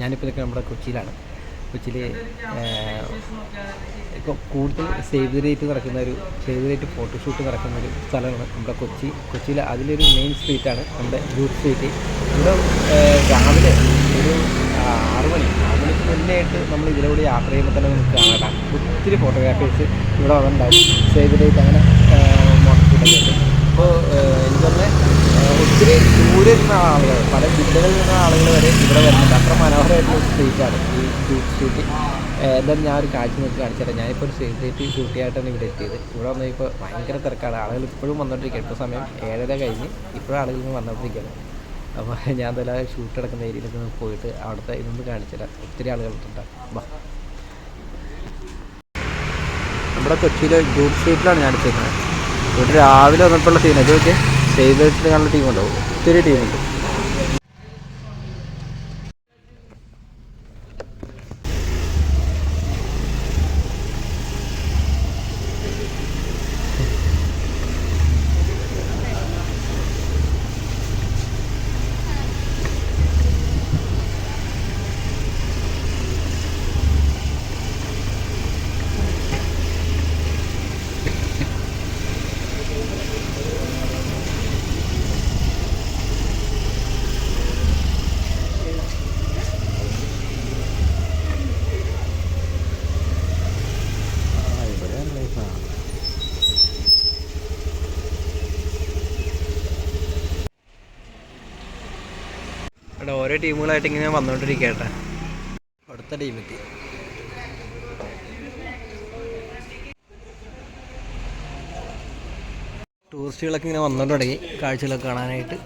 ഞാനിപ്പോൾ നിൽക്കുന്നത് നമ്മുടെ കൊച്ചിയിലാണ്. കൊച്ചിയിൽ ഇപ്പോൾ കൂടുതൽ സേവ് ദ ഡേറ്റ് നടക്കുന്ന ഒരു സേവ് ദ ഡേറ്റ് ഫോട്ടോഷൂട്ട് നടക്കുന്ന ഒരു സ്ഥലമാണ് നമ്മുടെ കൊച്ചി. കൊച്ചിയിൽ അതിലൊരു മെയിൻ സ്ട്രീറ്റാണ് നമ്മുടെ യൂത്ത് സ്ട്രീറ്റ് ഇവിടെ രാവിലെ ഒരു ആറ് മണി ആറ് മണിക്ക് മുന്നേ ആയിട്ട് നമ്മൾ ഇതിലൂടെ യാത്ര ചെയ്യുമ്പോൾ തന്നെ നമുക്ക് കാണാം. ഒത്തിരി ഫോട്ടോഗ്രാഫേഴ്സ് ഇവിടെ വന്നിട്ടുണ്ടാവും. സേവ് ദ ഡേറ്റ് അങ്ങനെ മോട്ടോഷൂട്ടൊക്കെ ഉണ്ട് അപ്പോൾ എനിക്ക് തന്നെ ഒത്തിരി ദൂരെ നിന്ന ആളുകൾ പല ജില്ലകളിൽ നിന്ന ആളുകൾ വരെ ഇവിടെ വരുന്നുണ്ട്. അത്ര മനോഹരമായിട്ടുള്ള സ്ട്രീറ്റാണ് ഈ ഷൂട്ടിംഗ് എന്തായാലും ഞാൻ ഒരു കാഴ്ച നോക്കി കാണിച്ചു തരാം ഞാനിപ്പോൾ ഒരു സേഫ്റ്റി ഷൂട്ട് ചെയ്യായിട്ടാണ് ഇവിടെ എത്തിയത്. ഇവിടെ വന്നാൽ ഇപ്പോൾ ഭയങ്കര തിരക്കാണ്. ആളുകൾ ഇപ്പോഴും വന്നുകൊണ്ടിരിക്കുകയാണ് ഇപ്പോൾ സമയം ഏഴര കഴിഞ്ഞ് ഇപ്പോഴും ആളുകൾ ഇങ്ങനെ വന്നുകൊണ്ടിരിക്കുകയാണ് അപ്പോൾ ഞാൻ എന്തായാലും ഷൂട്ട് നടക്കുന്ന ഏരിയയിലേക്ക് പോയിട്ട് അവിടുത്തെ ഇതൊന്ന് കാണിച്ചു തരാം ഒത്തിരി ആളുകളുണ്ട് വാ. നമ്മുടെ കൊച്ചിയിലെ ജൂട്ട് സ്ട്രീറ്റിലാണ് ഞാൻ ചെയ്യുന്നത് ഇവിടെ രാവിലെ വന്നപ്പോഴുള്ള സീൻ അത് നോക്കി സേവ് ഡേറ്റിൽ കാണുന്ന ടീമുണ്ടാവും ഒത്തിരി ടീമുണ്ട്. ഇവിടെ ഓരോ ടീമുകളായിട്ട് ഇങ്ങനെ വന്നുകൊണ്ടിരിക്കട്ടെ അടുത്ത ടീമെത്തി ടൂറിസ്റ്റുകളൊക്കെ ഇങ്ങനെ വന്നുകൊണ്ട് തുടങ്ങി. കാഴ്ചകളൊക്കെ കാണാനായിട്ട്.